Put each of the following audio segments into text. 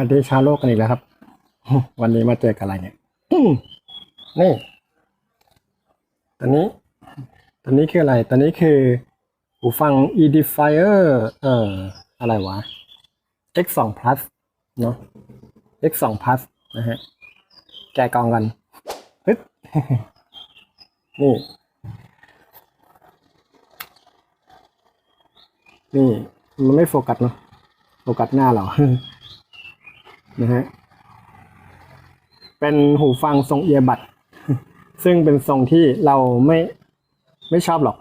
วันนี้ชาวโลกกันอีกแล้วครับ วันนี้มาเจอกับอะไรเนี่ยนี่ตอนนี้ตอนนี้คืออะไรตอนนี้คือหูฟัง Edifier เอ่อ อะไรวะ X2 Plus เนาะ X2 Plus นะฮะ แกะกล่องกันปึ๊บนี่ นี่ มันไม่โฟกัสเนาะโฟกัสหน้าเรา นะฮะเป็นหูฟังทรงเอียบัดซึ่งเป็นทรงที่เราไม่ไม่ชอบหรอก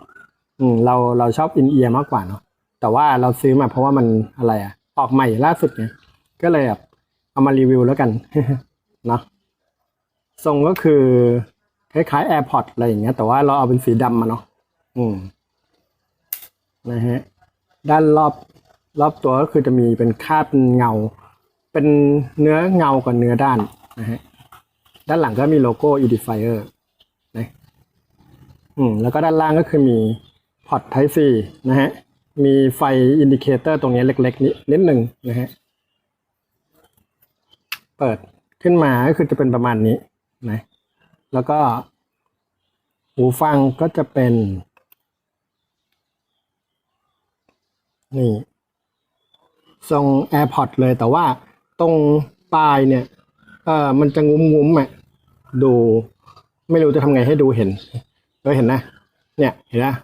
อืมเราเราชอบอินเอียร์มากกว่าเนาะแต่ว่าเราซื้อมาเพราะว่ามันอะไรอะออกใหม่ล่าสุดไงก็เลยแบบเอามารีวิวแล้วกันเนาะทรงก็คือคล้ายๆ AirPods อะไรอย่างเงี้ย แต่ว่าเราเอาเป็นสีดำมาเนาะอืมนะฮะด้านรอบรอบตัวก็คือจะมีเป็นคาดเป็นเงา เป็นเนื้อเงากับเนื้อด้านนะฮะด้านหลังก็มีโลโก้ Edifier นะอืมแล้วก็ด้านล่างก็คือมีพอร์ต Type C นะฮะมีไฟอินดิเคเตอร์ตรงนี้เล็กๆนิดนิดหนึ่งนะฮะเปิดขึ้นมาก็คือจะเป็นประมาณนี้นะแล้วก็ หูฟังก็จะเป็น นี่ทรง AirPods เลยแต่ว่า ตรงปลายเนี่ยเออมันจะงุ้มงุ้มๆอะดู ไม่รู้จะทำไงให้ดูเห็นเราเห็นนะ เนี่ยเห็นนะ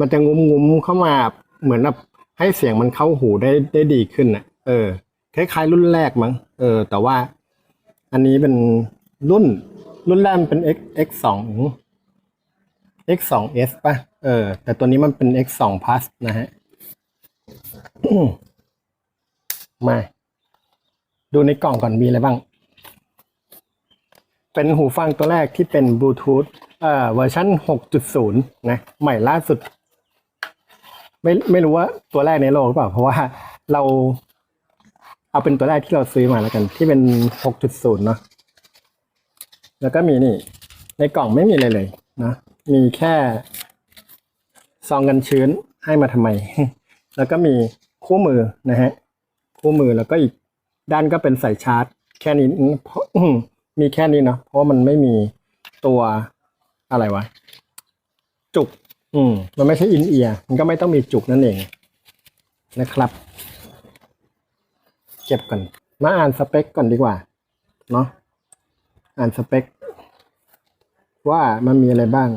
มันจะงุ้มงุ้มๆเข้ามาเหมือนแบบให้เสียงมันเข้าหูได้ได้ดีขึ้นอะเออคล้ายๆรุ่นแรกมั้งเออ แต่ว่า อันนี้เป็นรุ่น รุ่นแรกเป็น X X สอง X สอง S ป่ะเออ แต่ตัวนี้มันเป็น X สอง Plus นะฮะมา ดูในกล่องก่อนมีอะไรบ้าง เป็นหูฟังตัวแรกที่เป็นบลูทูธเอ่อเวอร์ชัน6.0 นะ ใหม่ล่าสุด ไม่ไม่รู้ว่าตัวแรกในโลกหรือเปล่า เพราะว่าเราเอาเป็นตัวแรกที่เราซื้อมาแล้วกัน ที่เป็น 6.0 เนาะแล้วก็มีนี่ ในกล่องไม่มีอะไรเลยนะมีแค่ซองกันชื้นให้มาทำไม แล้วก็มีคู่มือนะฮะ คู่มือแล้วก็อีก ด้านก็เป็นสายชาร์จ แค่นี้มีแค่นี้เนาะเพราะว่ามันไม่มีตัวอะไรวะ จุก อืม มันไม่ใช่อินเอียร์มันก็ไม่ต้องมีจุกนั่นเองนะครับ เก็บก่อน มาอ่านสเปคก่อนดีกว่า เนาะอ่านสเปค ว่ามันมีอะไรบ้าง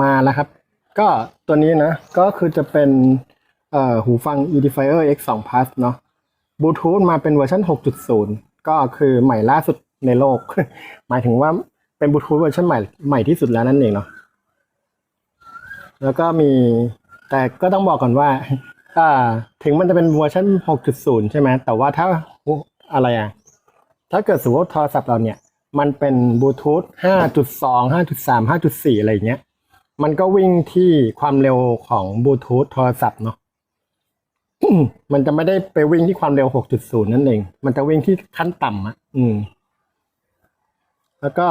มาแล้วครับ ก็ตัวนี้นะ ก็คือจะเป็นหูฟัง Edifier X2 Plus เนาะ บลูทูธมาเป็นเวอร์ชัน6.0 ก็คือใหม่ล่าสุดในโลก หมายถึงว่าเป็นบลูทูธเวอร์ชันใหม่ใหม่ที่สุดแล้วนั่นเองเนาะแล้วก็มีแต่ก็ต้องบอกก่อนว่าถึงมันจะเป็นเวอร์ชัน6.0 ใช่ไหมแต่ว่าถ้าอะไรอะถ้าเกิดสมมติว่าโทรศัพท์เราเนี่ย มันเป็นบลูทูธ5.2 5.3 5.4 อะไรอย่างเงี้ย มันก็วิ่งที่ความเร็วของบลูทูธโทรศัพท์เนาะ มันจะไม่ได้ไปวิ่งที่ความเร็ว 6.0 นั่นเอง มันจะวิ่งที่ขั้นต่ำอะ อืม แล้วก็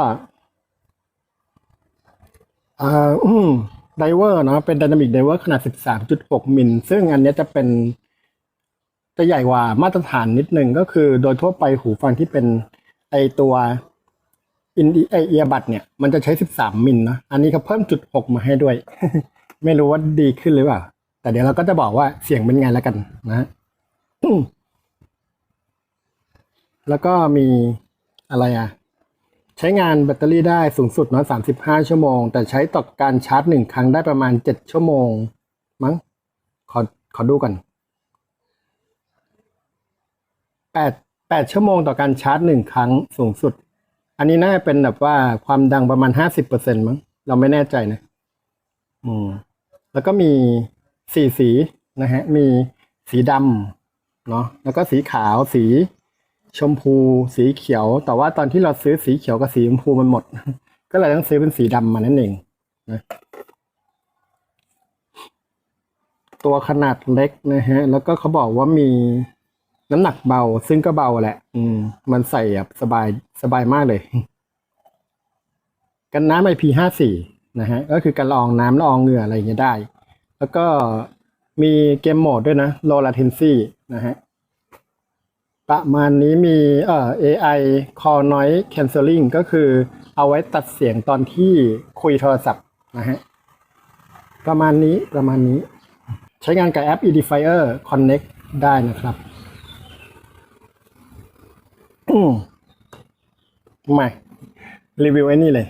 อ่าอืมไดเวอร์เนาะ เป็น Dynamic Diver ขนาด 13.6 มิล ซึ่งอันนี้จะเป็น จะใหญ่กว่ามาตรฐานนิดนึง ก็คือโดยทั่วไปหูฟังที่เป็นไอตัวอินดีไอเอียบัดเนี่ย มันจะใช้ 13 มิลนะ อันนี้เขาเพิ่มจุด 6 มาให้ด้วย ไม่รู้ว่าดีขึ้นหรือเปล่า แต่เดี๋ยวเราก็จะบอกว่าเสียงเป็นไงแล้วกันนะแล้วก็มีอะไรอะ ใช้งานแบตเตอรี่ได้สูงสุดเนาะ35ชั่วโมง แต่ใช้ต่อการชาร์จหนึ่งครั้งได้ประมาณ7ชั่วโมง มั้ง ขอขอดูกัน8 8ชั่วโมงต่อการชาร์จหนึ่งครั้งสูงสุด อันนี้น่าจะเป็นแบบว่าความดังประมาณ50%มั้ง เราไม่แน่ใจนะ อืม แล้วก็มี สี่สีนะฮะมีสีดำเนาะแล้วก็สีขาวสีชมพูสีเขียว แต่ว่าตอนที่เราซื้อสีเขียวกับสีชมพูมันหมด ก็เลยต้องซื้อเป็นสีดำมานั่นเองนะตัวขนาดเล็กนะฮะ แล้วก็เขาบอกว่ามีน้ำหนักเบา ซึ่งก็เบาแหละ อืม มันใส่แบบสบายสบายมากเลย กันน้ำ IP54 นะฮะ ก็คือการละอองน้ำละอองเหงื่ออะไรอย่างเงี้ยได้ แล้วก็มีเกมโหมดด้วยนะ low latency นะฮะ ประมาณนี้มีเอ่อ AI call noise cancelling ก็คือเอาไว้ตัดเสียงตอนที่คุยโทรศัพท์นะฮะ ประมาณนี้ประมาณนี้ ใช้งานกับแอป Edifier Connect ได้นะครับมไมรีวิวไอ้นี่เลย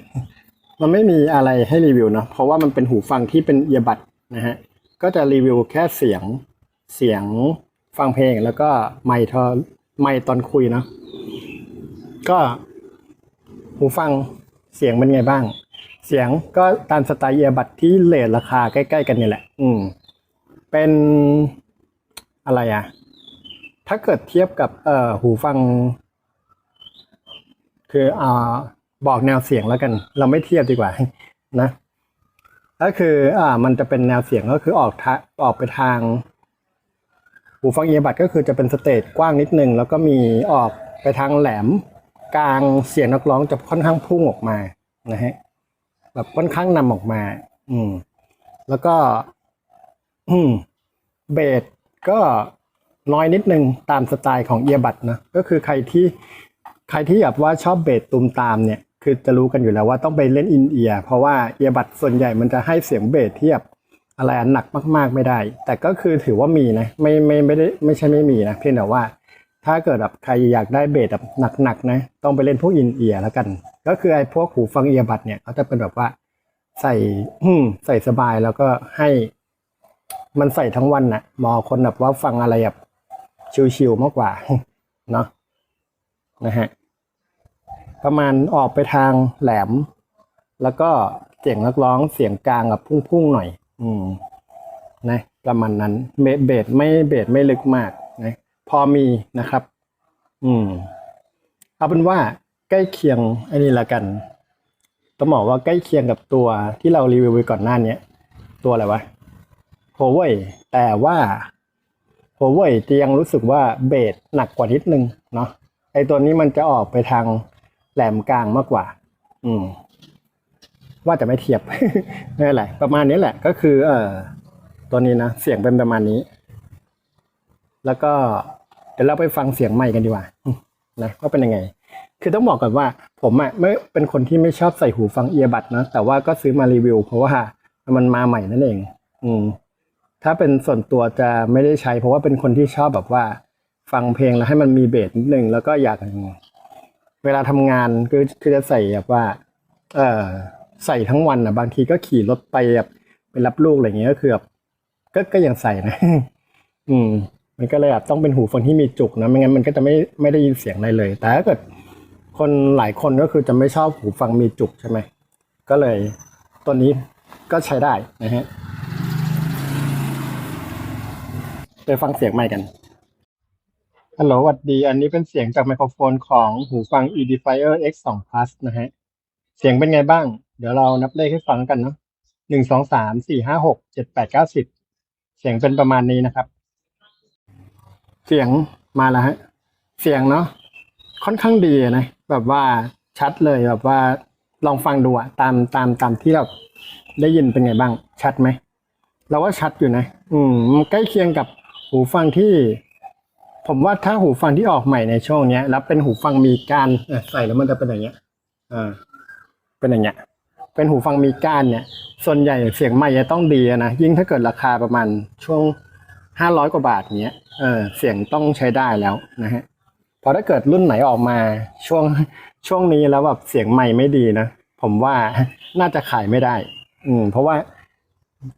มันไม่มีอะไรให้รีวิวเนาะเพราะว่ามันเป็นหูฟังที่เป็นเอียบัด นะฮะก็จะรีวิวแค่เสียงเสียงฟังเพลงแล้วก็ไมค์ทอไมค์ตอนคุยเนาะก็หูฟังเสียงเป็นไงบ้าง เสียงก็ตามสไตล์เอียบัดที่เลทราคาใกล้ๆกันนี่แหละ อืม เป็นอะไรอะถ้าเกิดเทียบกับเอ่อหูฟัง คืออ่าบอกแนวเสียงแล้วกัน เราไม่เทียบดีกว่านะ ก็คืออ่ามันจะเป็นแนวเสียงก็คือออกทาออกไปทาง หูฟังเอียบัดก็คือจะเป็นสเตจกว้างนิดนึง แล้วก็มีออกไปทางแหลม กลางเสียงนักร้องจะค่อนข้างพุ่งออกมานะฮะแบบค่อนข้างนำออกมา อืม แล้วก็ อืมเบสก็น้อยนิดนึงตามสไตล์ของเอียบัดนะก็คือใครที่ใครที่แบบว่าชอบเบสตูมตามเนี่ย คือจะรู้กันอยู่แล้วว่าต้องไปเล่นอินเอียร์เพราะว่าเอียบัดส่วนใหญ่มันจะให้เสียงเบสเที่แบอะไรอะหนักมาก ๆ ไม่ได้ แต่ก็คือถือว่ามีนะ ไม่ไม่ไม่ได้ไม่ใช่ไม่มีนะ เพียงแต่ว่าถ้าเกิดแบบใครอยากได้เบสแบบหนักๆนะ ต้องไปเล่นพวกอินเอียร์แล้วกัน ก็คือไอ้พวกหูฟังเอียบัดเนี่ยเขาจะเป็นแบบว่าใส่ใส่สบายแล้วก็ให้ มันใส่ทั้งวันน่ะเหมอคนแบบว่าฟังอะไรแบบชิวๆมากกว่าเนาะนะฮะ ประมาณออกไปทางแหลม แล้วก็เสียงนักร้องเสียงกลางกับพุ่งๆหน่อย อืมนะประมาณนั้นเบสเบสไม่เบสไม่ลึกมากนะพอมีนะครับ อืมเอาเป็นว่าใกล้เคียงอ้นี่ละกันต้องบอกว่าใกล้เคียงกับตัวที่เรารีวิวไปก่อนหน้านี้ตัวอะไรวะโฮเว่ยแต่ว่าโฮเว่ยจะยังรู้สึกว่าเบสหนักกว่านิดนึงเนาะไอตัวนี้มันจะออกไปทาง หลมกลางมากกว่า อืม ว่าจะไม่เทียบไม่เป็นไรประมาณนี้แหละ ก็คือ เออตัวนี้นะเสียงเป็นประมาณนี้ แล้วก็เดี๋ยวเราไปฟังเสียงใหม่กันดีกว่านะว่าเป็นยังไง คือต้องบอกก่อนว่า ผมอะไม่เป็นคนที่ไม่ชอบใส่หูฟังเอียบัดนะแต่ว่าก็ซื้อมารีวิว เพราะว่ามันมาใหม่นั่นเอง อืม ถ้าเป็นส่วนตัวจะไม่ได้ใช้ เพราะว่าเป็นคนที่ชอบแบบว่า ฟังเพลงแล้วให้มันมีเบสนิดนึงแล้วก็อยาก เวลาทำงานคือคือจะใส่แบบว่า เออใส่ทั้งวันอะ บางทีก็ขี่รถไปแบบไปรับลูกอะไรเงี้ยก็คือแบบก็ก็ยังใส่นะ อืม มันก็เลยแบบต้องเป็นหูฟังที่มีจุกนะไม่งั้นมันก็จะไม่ไม่ได้ยินเสียงอะไรเลย แต่ถ้าเกิดคนหลายคนก็คือจะไม่ชอบหูฟังมีจุกใช่ไหมก็เลยตัวนี้ก็ใช้ได้นะฮะไปฟังเสียงใหม่กัน ฮัลโหลสวัสดี อันนี้เป็นเสียงจากไมโครโฟนของหูฟัง Edifier X2 Plus นะฮะ เสียงเป็นไงบ้าง เดี๋ยวเรานับเลขให้ฟังกันเนาะหนึ่งสองสามสี่ห้าหกเจ็ดแปดเก้าสิบเสียงเป็นประมาณนี้นะครับ เสียงมาแล้วฮะ เสียงเนาะค่อนข้างดีนะ แบบว่าชัดเลยแบบว่าลองฟังดูอะตามตามตามที่เราได้ยินเป็นไงบ้าง ชัดไหม เราว่าชัดอยู่นะ อืมใกล้เคียงกับหูฟังที่ ผมว่าถ้าหูฟังที่ออกใหม่ในช่วงเนี้ย แล้วเป็นหูฟังมีก้านเอ่อใส่แล้วมันจะเป็นอย่างเงี้ยอ่าเป็นอย่างเงี้ย เป็นหูฟังมีก้านเนี่ย ส่วนใหญ่เสียงใหม่จะต้องดีอะนะยิ่งถ้าเกิดราคาประมาณช่วงห้าร้อยกว่าบาทเนี้ยเออเสียงต้องใช้ได้แล้วนะฮะพอถ้าเกิดรุ่นไหนออกมาช่วงช่วงนี้แล้วแบบเสียงใหม่ไม่ดีนะผมว่าน่าจะขายไม่ได้ อืม เพราะว่า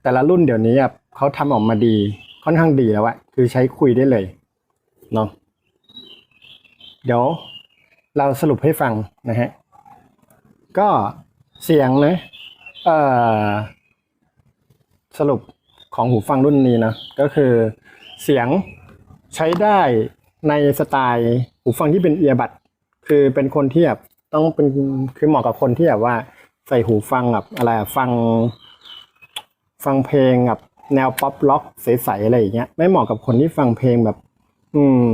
แต่ละรุ่นเดี๋ยวนี้อะเขาทำออกมาดีค่อนข้างดีแล้วอะคือใช้คุยได้เลย เนาะเดี๋ยวเราสรุปให้ฟังนะฮะ ก็เสียงนะเอ่อสรุปของหูฟังรุ่นนี้นะก็คือเสียงใช้ได้ในสไตล์หูฟังที่เป็นเอียบัดคือเป็นคนที่แบบต้องเป็นคือเหมาะกับคนที่แบบว่าใส่หูฟังแบบอะไรฟัง ฟังเพลงแบบแนวป๊อปล็อกใสๆอะไรอย่างเงี้ยไม่เหมาะกับคนที่ฟังเพลงแบบ อืม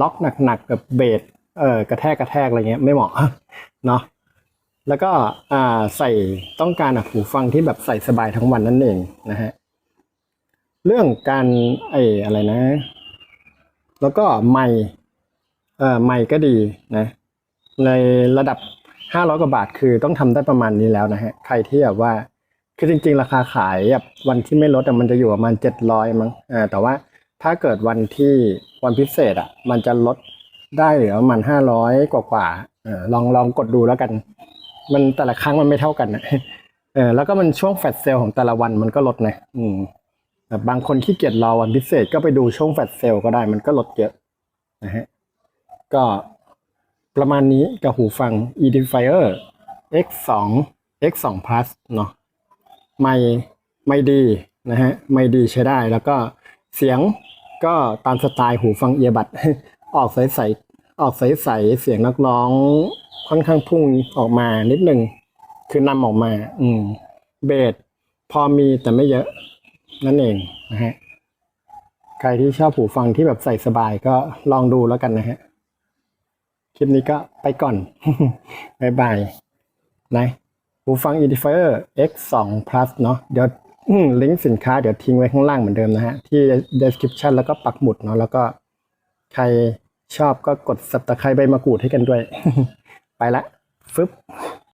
ล็อกหนักๆกับเบสเออกระแทกกระแทกอะไรเงี้ยไม่เหมาะเนาะแล้วก็อ่าใส่ต้องการหูฟังที่แบบใส่สบายทั้งวันนั่นเองนะฮะเรื่องการไอ้อะไรนะ แล้วก็ไมค์เอ่อใหม่ก็ดีนะ ในระดับห้าร้อยกว่าบาทคือต้องทำได้ประมาณนี้แล้วนะฮะใครที่แบบว่าคือจริง ๆ ราคาขายแบบวันที่ไม่ลดอะมันจะอยู่ประมาณเจ็ดร้อยมั้งอ่าแต่ว่า ถ้าเกิดวันที่วันพิเศษอะ มันจะลดได้เหลือประมาณห้าร้อยกว่าๆเออลองลองกดดูแล้วกัน มันแต่ละครั้งมันไม่เท่ากันนะเออแล้วก็มันช่วงแฟลชเซลของแต่ละวันมันก็ลดนะอืมแบบบางคนขี้เกียจรอวันพิเศษก็ไปดูช่วงแฟลชเซลก็ได้มันก็ลดเยอะนะฮะก็ประมาณนี้กับหูฟัง Edifier X2 X2 Plus เนาะไม่ไม่ดีนะฮะไม่ดีใช้ได้แล้วก็ เสียงก็ตามสไตล์หูฟังเอียบัดออกใสๆออกใสๆเสียงนักร้องค่อนข้างพุ่งออกมานิดหนึ่งคือนำออกมา อืม เบสพอมีแต่ไม่เยอะ นั่นเองนะฮะใครที่ชอบหูฟังที่แบบใส่สบายก็ลองดูแล้วกันนะฮะ คลิปนี้ก็ไปก่อนบายบายนะหูฟัง Edifier X2 Plus เนาะเดี๋ยว ลิงก์สินค้าเดี๋ยวทิ้งไว้ข้างล่างเหมือนเดิมนะฮะ ที่ description แล้วก็ปักหมุดเนาะแล้วก็ใครชอบก็กด subscribe ใบมะกรูดให้กันด้วย ไปละฟึบ